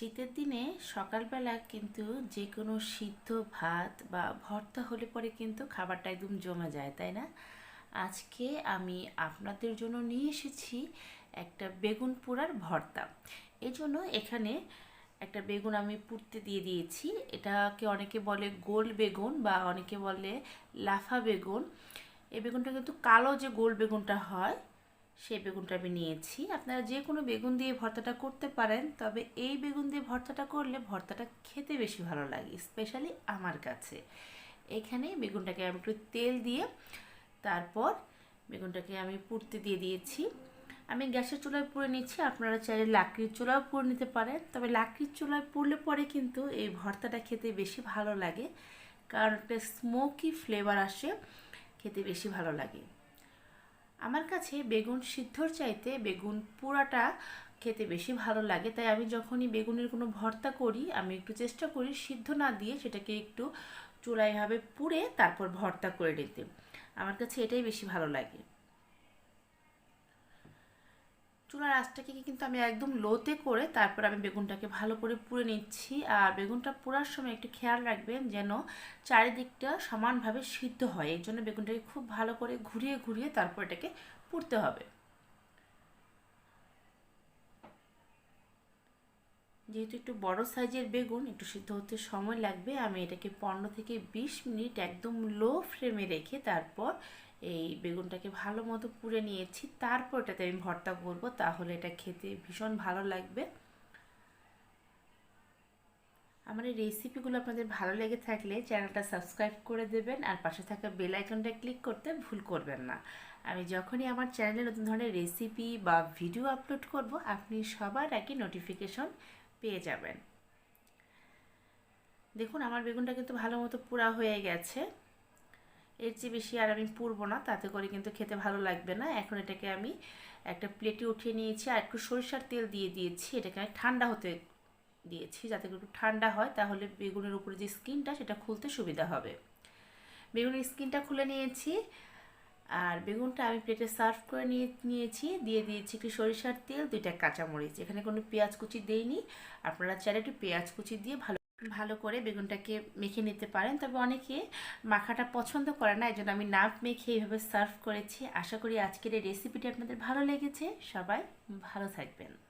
শীতের দিনে সকালবেলা কিন্তু যে কোনো সিদ্ধ ভাত বা ভর্তা হলে পরে কিন্তু খাবারটা একদম জমে যায়, তাই না? আজকে আমি আপনাদের জন্য নিয়ে এসেছি একটা বেগুন পোড়ার ভর্তা। এই জন্য এখানে একটা বেগুন আমি পুড়তে দিয়ে দিয়েছি। এটাকে অনেকে বলে গোল বেগুন বা অনেকে বলে লাফা বেগুন। এই বেগুনটা কিন্তু কালো যে গোল বেগুনটা হয় সেই বেগুনটা আমি নিয়েছি। আপনারা যে কোনো বেগুন দিয়ে ভর্তাটা করতে পারেন, তবে এই বেগুন দিয়ে ভর্তাটা করলে ভর্তাটা খেতে বেশি ভালো লাগে স্পেশালি আমার কাছে। এখানে বেগুনটাকে আমি একটু তেল দিয়ে, তারপর বেগুনটাকে আমি পুড়তে দিয়ে দিয়েছি। আমি গ্যাসের চুলায় পুড়ে নিচ্ছি আপনারা চাইলে লাকড়ির চুলাও পুড়ে নিতে পারেন, তবে লাকড়ির চুলায় পুড়লে পরে কিন্তু এই ভর্তাটা খেতে বেশি ভালো লাগে, কারণ একটা স্মোকি ফ্লেভার আসে, খেতে বেশি ভালো লাগে। আমার কাছে বেগুন সিদ্ধর চাইতে বেগুন পোড়াটা খেতে বেশি ভালো লাগে। তাই আমি যখনই বেগুনের কোনো ভর্তা করি, আমি একটু চেষ্টা করি সিদ্ধ না দিয়ে সেটাকে একটু চোরাইভাবে পুড়ে তারপর ভর্তা করে নিতে। আমার কাছে এটাই বেশি ভালো লাগে। চুলার আঁচটাকে কিন্তু আমি একদম লোতে করে তারপর আমি বেগুনটাকে ভালো করে পুড়ে নিচ্ছি। আর বেগুনটা পোড়ার সময় একটু খেয়াল রাখবেন যেন চারিদিকটা সমানভাবে সিদ্ধ হয়। এই জন্য বেগুনটাকে খুব ভালো করে ঘুরিয়ে ঘুরিয়ে তারপর এটাকে পুড়তে হবে। যেহেতু একটু বড় সাইজের বেগুন, একটু সিদ্ধ হতে সময় লাগবে, আমি এটাকে পনেরো থেকে বিশ মিনিট একদম লো ফ্লেমে রেখে তারপর এই বেগুনটাকে ভালো মতো পুড়ে নিয়েছি। তারপর এটাতে আমি ভর্তা করব, তাহলে এটা খেতে ভীষণ ভালো লাগবে। আমার এই রেসিপিগুলো আপনাদের ভালো লেগে থাকলে চ্যানেলটা সাবস্ক্রাইব করে দেবেন আর পাশে থাকা বেল আইকনটা ক্লিক করতে ভুল করবেন না। আমি যখনই আমার চ্যানেলে নতুন ধরনের রেসিপি বা ভিডিও আপলোড করব, আপনি সবার আগে নোটিফিকেশন পেয়ে যাবেন। দেখুন, আমার বেগুনটা কিন্তু ভালো মতো পুরা হয়ে গেছে। এর চেয়ে বেশি আর আমি পুরবো না, তাতে করে কিন্তু খেতে ভালো লাগবে না। এখন এটাকে আমি একটা প্লেটে উঠিয়ে নিয়েছি আর একটু সরিষার তেল দিয়ে দিয়েছি। এটাকে আমি ঠান্ডা হতে দিয়েছি যাতে একটু ঠান্ডা হয়, তাহলে বেগুনের উপরে যে স্কিনটা সেটা খুলতে সুবিধা হবে। বেগুনের স্কিনটা খুলে নিয়েছি আর বেগুনটা আমি প্লেটে সার্ভ করে নিয়ে, নিয়েছি। দিয়ে দিয়েছি একটু সরিষার তেল, দুইটা কাঁচামরিচ। এখানে কোনো পেঁয়াজ কুচি দেইনি। আপনারা চাইলে একটু পেঁয়াজ কুচি দিয়ে ভালো ভালো করে বেগুনটাকে মেখে নিতে পারেন। তবে অনেকে মাখাটা পছন্দ করে না এই জন্য আমি নাভ মেখে এইভাবে সার্ভ করেছি। আশা করি আজকের এই রেসিপিটি আপনাদের ভালো লেগেছে। সবাই ভালো থাকবেন।